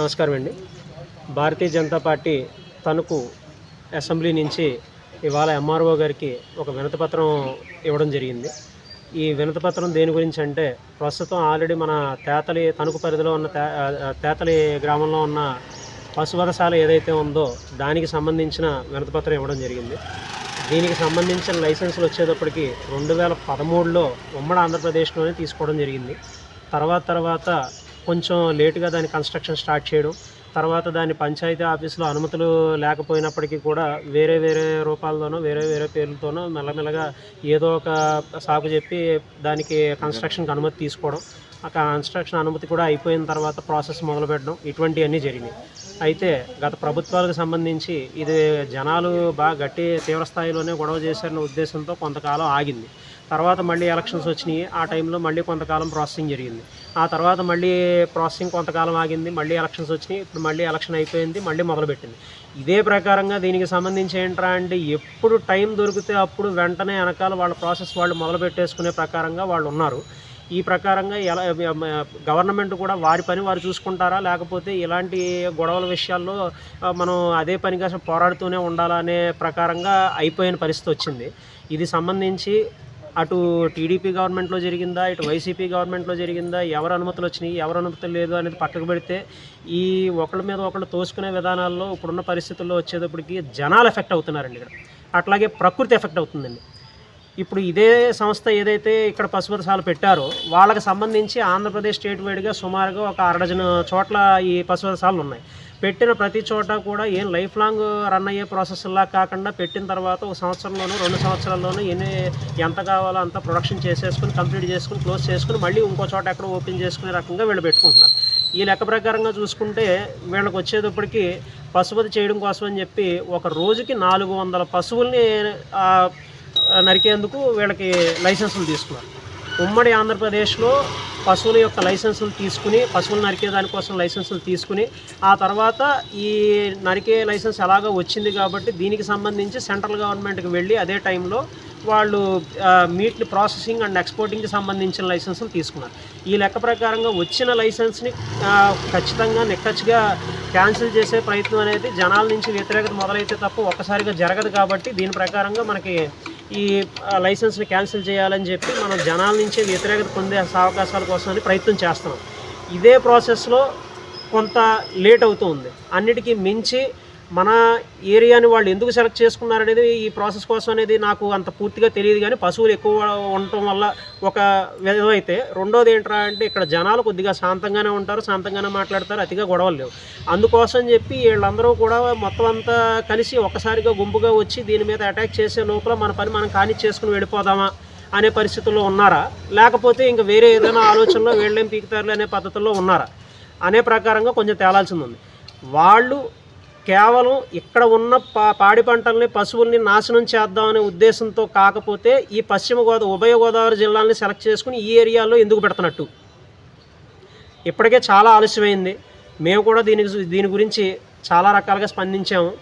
నమస్కారం అండి. Bharatiya Janata party Tanuku assembly నుంచి ఇవాళ ఎంఆర్ఓ గారికి ఒక వినతిపత్రం ఇవ్వడం జరిగింది. ఈ వినతిపత్రం దేని గురించి అంటే ప్రస్తుతం ఆల్రెడీ మన తేతలి తణుకు పరిధిలో ఉన్న తే తేతలి గ్రామంలో ఉన్న పశువధశాల ఏదైతే ఉందో దానికి సంబంధించిన వినతిపత్రం ఇవ్వడం జరిగింది. దీనికి సంబంధించిన లైసెన్సులు వచ్చేటప్పటికి రెండు వేల పదమూడులో ఉమ్మడి ఆంధ్రప్రదేశ్లోనే తీసుకోవడం జరిగింది. తర్వాత తర్వాత కొంచెం లేటుగా దాని కన్స్ట్రక్షన్ స్టార్ట్ చేయడం తర్వాత దాని పంచాయతీ ఆఫీసులో అనుమతులు లేకపోయినప్పటికీ కూడా వేరే వేరే రూపాల్లోనో వేరే వేరే పేర్లతోనో మెల్లమెల్లగా ఏదో ఒక సాకు చెప్పి దానికి కన్స్ట్రక్షన్కి అనుమతి తీసుకోవడం. ఆ కన్స్ట్రక్షన్ అనుమతి కూడా అయిపోయిన తర్వాత ప్రాసెస్ మొదలుపెట్టడం ఇటువంటివన్నీ జరిగినాయి. అయితే గత ప్రభుత్వాలకు సంబంధించి ఇది జనాలు బాగా గట్టి తీవ్రస్థాయిలోనే గొడవ చేశారనే ఉద్దేశంతో కొంతకాలం ఆగింది. తర్వాత మళ్ళీ ఎలక్షన్స్ వచ్చినాయి. ఆ టైంలో మళ్ళీ కొంతకాలం ప్రాసెసింగ్ జరిగింది. ఆ తర్వాత మళ్ళీ ప్రాసెసింగ్ కొంతకాలం ఆగింది మళ్ళీ ఎలక్షన్స్ వచ్చినాయి ఇప్పుడు మళ్ళీ ఎలక్షన్ అయిపోయింది మళ్ళీ మొదలుపెట్టింది. ఇదే ప్రకారంగా దీనికి సంబంధించి ఏంట్రా అంటే ఎప్పుడు టైం దొరికితే అప్పుడు వెంటనే వెనకాల వాళ్ళ ప్రాసెస్ వాళ్ళు మొదలు పెట్టేసుకునే ప్రకారంగా వాళ్ళు ఉన్నారు. ఈ ప్రకారంగా ఎలా గవర్నమెంట్ కూడా వారి పని వారు చూసుకుంటారా? లేకపోతే ఇలాంటి గొడవల విషయాల్లో మనం అదే పనిగా పోరాడుతూనే ఉండాలనే ప్రకారంగా అయిపోయిన పరిస్థితి వచ్చింది. ఇది సంబంధించి అటు టీడీపీ గవర్నమెంట్లో జరిగిందా ఇటు వైసీపీ గవర్నమెంట్లో జరిగిందా ఎవరు అనుమతులు వచ్చినాయి ఎవరు అనుమతులు లేదు అనేది పక్కకు పెడితే ఈ ఒకళ్ళ మీద ఒకళ్ళు తోసుకునే విధానాల్లో ఇప్పుడున్న పరిస్థితుల్లో వచ్చేటప్పటికి జనాలు ఎఫెక్ట్ అవుతున్నారండి ఇక్కడ. అట్లాగే ప్రకృతి ఎఫెక్ట్ అవుతుందండి. ఇప్పుడు ఇదే సంస్థ ఏదైతే ఇక్కడ పశుపతిశాల పెట్టారో వాళ్ళకి సంబంధించి ఆంధ్రప్రదేశ్ స్టేట్ వైడ్గా సుమారుగా ఒక అరడజన చోట్ల ఈ పశుపతిశాలలు ఉన్నాయి. పెట్టిన ప్రతి చోట కూడా ఏం లైఫ్ లాంగ్ రన్ అయ్యే ప్రాసెస్లా కాకుండా పెట్టిన తర్వాత ఒక సంవత్సరంలోనూ రెండు సంవత్సరాల్లోనూ ఎన్ని ఎంత కావాలో అంత ప్రొడక్షన్ చేసేసుకుని కంప్లీట్ చేసుకుని క్లోజ్ చేసుకుని మళ్ళీ ఇంకో చోట ఎక్కడ ఓపెన్ చేసుకునే రకంగా వీళ్ళు పెట్టుకుంటున్నారు. ఈ లెక్క ప్రకారంగా చూసుకుంటే వీళ్ళకి వచ్చేటప్పటికి పశుపతి చేయడం కోసం అని చెప్పి ఒక రోజుకి నాలుగు వందల పశువుల్ని నరికేందుకు వీళ్ళకి లైసెన్సులు తీసుకున్నారు. ఉమ్మడి ఆంధ్రప్రదేశ్లో పశువుల యొక్క లైసెన్సులు తీసుకుని పశువులు నరికే దానికోసం లైసెన్సులు తీసుకుని ఆ తర్వాత ఈ నరికే లైసెన్స్ ఎలాగో వచ్చింది కాబట్టి దీనికి సంబంధించి సెంట్రల్ గవర్నమెంట్కి వెళ్ళి అదే టైంలో వాళ్ళు మీట్ని ప్రాసెసింగ్ అండ్ ఎక్స్పోర్టింగ్కి సంబంధించిన లైసెన్సులు తీసుకున్నారు. ఈ లెక్క ప్రకారంగా వచ్చిన లైసెన్స్ని ఖచ్చితంగా నిక్కచ్చిగా క్యాన్సిల్ చేసే ప్రయత్నం అనేది జనాల నుంచి వ్యతిరేకత మొదలైతే తప్ప ఒక్కసారిగా జరగదు కాబట్టి దీని ప్రకారంగా మనకి ఈ లైసెన్స్ని క్యాన్సిల్ చేయాలని చెప్పి మనం జనాల నుంచి వ్యతిరేకత పొందే అవకాశాల కోసం ప్రయత్నం చేస్తున్నాం. ఇదే ప్రాసెస్లో కొంత లేట్ అవుతుంది అన్నిటికీ మించి మన ఏరియాని వాళ్ళు ఎందుకు సెలెక్ట్ చేసుకున్నారు అనేది ఈ ప్రాసెస్ కోసం అనేది నాకు అంత పూర్తిగా తెలియదు కానీ పశువులు ఎక్కువ ఉండటం వల్ల ఒక విధమైతే రెండోది ఏంట్రా అంటే ఇక్కడ జనాలు కొద్దిగా శాంతంగానే ఉంటారు శాంతంగానే మాట్లాడతారు అతిగా గొడవలు లేవు. అందుకోసం చెప్పి వీళ్ళందరూ కూడా మొత్తం అంతా కలిసి ఒక్కసారిగా గుంపుగా వచ్చి దీని మీద అటాక్ చేసే లోపల మన పని మనం కానిచ్చేసుకుని వెళ్ళిపోదామా అనే పరిస్థితుల్లో ఉన్నారా? లేకపోతే ఇంకా వేరే ఏదైనా ఆలోచనలో వీళ్ళేం పీకుతారులే అనే పద్ధతుల్లో ఉన్నారా? అనే ప్రకారంగా కొంచెం తేలాల్సింది ఉంది. వాళ్ళు కేవలం ఇక్కడ ఉన్న పా పాడి పంటల్ని పశువుల్ని నాశనం చేద్దామనే ఉద్దేశంతో కాకపోతే ఈ పశ్చిమ గోదావరి ఉభయ గోదావరి జిల్లాల్ని సెలెక్ట్ చేసుకుని ఈ ఏరియాలో ఎందుకు పెడుతున్నట్టు. ఇప్పటికే చాలా ఆలస్యమైంది. మేము కూడా దీనికి దీని గురించి చాలా రకాలుగా స్పందించాము.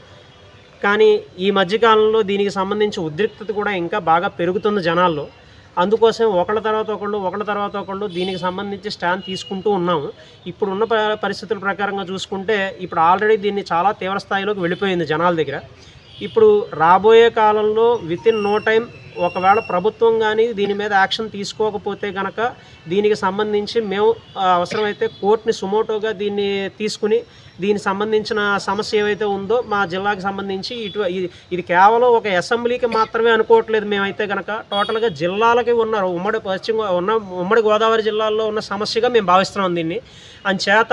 కానీ ఈ మధ్యకాలంలో దీనికి సంబంధించి ఉద్రిక్తత కూడా ఇంకా బాగా పెరుగుతుంది జనాల్లో అందుకోసం ఒకళ్ళ తర్వాత ఒకళ్ళు ఒకళ్ళ తర్వాత ఒకళ్ళు దీనికి సంబంధించి స్టాండ్ తీసుకుంటూ ఉన్నాము. ఇప్పుడు ఉన్న పరిస్థితుల ప్రకారంగా చూసుకుంటే ఇప్పుడు ఆల్రెడీ దీన్ని చాలా తీవ్ర స్థాయిలోకి వెళ్ళిపోయింది జనాల దగ్గర. ఇప్పుడు రాబోయే కాలంలో విత్ ఇన్ నో టైం ఒకవేళ ప్రభుత్వం కానీ దీని మీద యాక్షన్ తీసుకోకపోతే కనుక దీనికి సంబంధించి మేము అవసరమైతే కోర్టుని సుమోటోగా దీన్ని తీసుకుని దీనికి సంబంధించిన సమస్య ఏవైతే ఉందో మా జిల్లాకి సంబంధించి ఇటు ఇది ఇది కేవలం ఒక అసెంబ్లీకి మాత్రమే అనుకోవట్లేదు మేమైతే కనుక టోటల్గా జిల్లాలకి ఉన్న ఉమ్మడి పశ్చిమ ఉన్న ఉమ్మడి గోదావరి జిల్లాల్లో ఉన్న సమస్యగా మేము భావిస్తున్నాం దీన్ని. అంచేత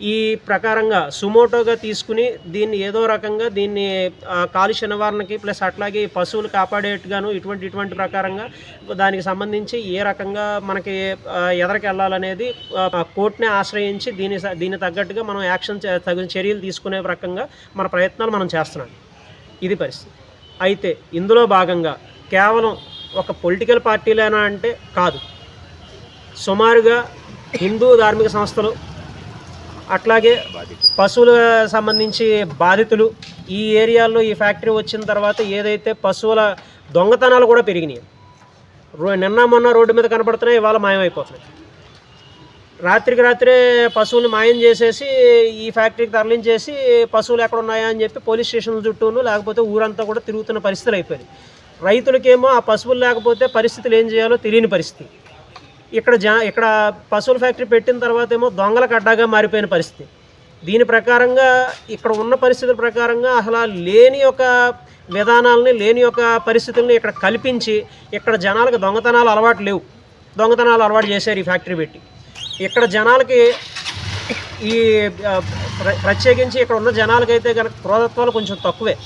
ఈ ప్రకారంగా సుమోటోగా తీసుకుని దీన్ని ఏదో రకంగా దీన్ని కాలుష్య నివారణకి ప్లస్ అట్లాగే ఈ పశువులు కాపాడేట్టుగాను ఇటువంటి ఇటువంటి ప్రకారంగా దానికి సంబంధించి ఏ రకంగా మనకి ఎదరికి వెళ్ళాలనేది కోర్టునే ఆశ్రయించి దీని స- దీనికి తగ్గట్టుగా మనం యాక్షన్ చే- తగిన చర్యలు తీసుకునే రకంగా మన ప్రయత్నాలు మనం చేస్తున్నాం. ఇది పరిస్థితి. అయితే ఇందులో భాగంగా కేవలం ఒక పొలిటికల్ పార్టీలేనా అంటే కాదు. సుమారుగా హిందూ ధార్మిక సంస్థలు అట్లాగే పశువుల సంబంధించి బాధితులు ఈ ఏరియాలో ఈ ఫ్యాక్టరీ వచ్చిన తర్వాత ఏదైతే పశువుల దొంగతనాలు కూడా పెరిగినాయి. నిన్న మొన్న రోడ్డు మీద కనపడుతున్నాయి ఇవాళ మాయమైపోతున్నాయి. రాత్రికి రాత్రే పశువులు మాయం చేసేసి ఈ ఫ్యాక్టరీకి తరలించేసి పశువులు ఎక్కడ ఉన్నాయా అని చెప్పి పోలీస్ స్టేషన్ల చుట్టూను లేకపోతే ఊరంతా కూడా తిరుగుతున్న పరిస్థితులు అయిపోయాయి రైతులకేమో ఆ పశువులు లేకపోతే పరిస్థితులు ఏం చేయాలో తెలియని పరిస్థితి. ఇక్కడ జా ఇక్కడ పశువుల ఫ్యాక్టరీ పెట్టిన తర్వాత ఏమో దొంగల కడ్డాగా మారిపోయిన పరిస్థితి. దీని ప్రకారంగా ఇక్కడ ఉన్న పరిస్థితుల ప్రకారంగా అసలు లేని ఒక విధానాలని లేని ఒక పరిస్థితుల్ని ఇక్కడ కల్పించి ఇక్కడ జనాలకు దొంగతనాలు అలవాటు లేవు. దొంగతనాలు అలవాటు చేశారు ఈ ఫ్యాక్టరీ పెట్టి. ఇక్కడ జనాలకి ఈ ప్ర- ప్రత్యేకించి ఇక్కడ ఉన్న జనాలకైతే కనుక క్రోధత్వాలు కొంచెం తక్కువే.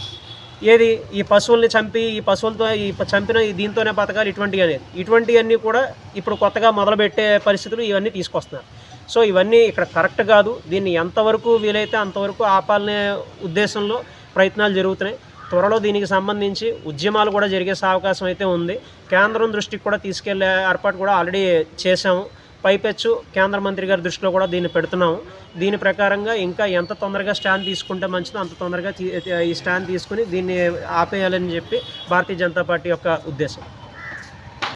ఏది? ఈ పశువుల్ని చంపి ఈ పశువులతో ఈ చంపిన ఈ దీంతోనే బతకాలి ఇటువంటివి అనేది. ఇటువంటివన్నీ కూడా ఇప్పుడు కొత్తగా మొదలుపెట్టే పరిస్థితులు ఇవన్నీ తీసుకొస్తున్నారు. సో ఇవన్నీ ఇక్కడ కరెక్ట్ కాదు. దీన్ని ఎంతవరకు వీలైతే అంతవరకు ఆపాలనే ఉద్దేశంలో ప్రయత్నాలు జరుగుతున్నాయి. త్వరలో దీనికి సంబంధించి ఉద్యమాలు కూడా జరిగే అవకాశం అయితే ఉంది. కేంద్రం దృష్టికి కూడా తీసుకెళ్ళే ఏర్పాటు కూడా ఆల్రెడీ చేశాము. పైపెచ్చు కేంద్ర మంత్రి గారి దృష్టిలో కూడా దీన్ని పెడుతున్నాం దీని ప్రకారంగా ఇంకా ఎంత తొందరగా స్టాండ్ తీసుకుంటే మంచిదో అంత తొందరగా ఈ స్టాండ్ తీసుకుని దీన్ని ఆపేయాలని చెప్పి భారతీయ జనతా పార్టీ యొక్క ఉద్దేశం.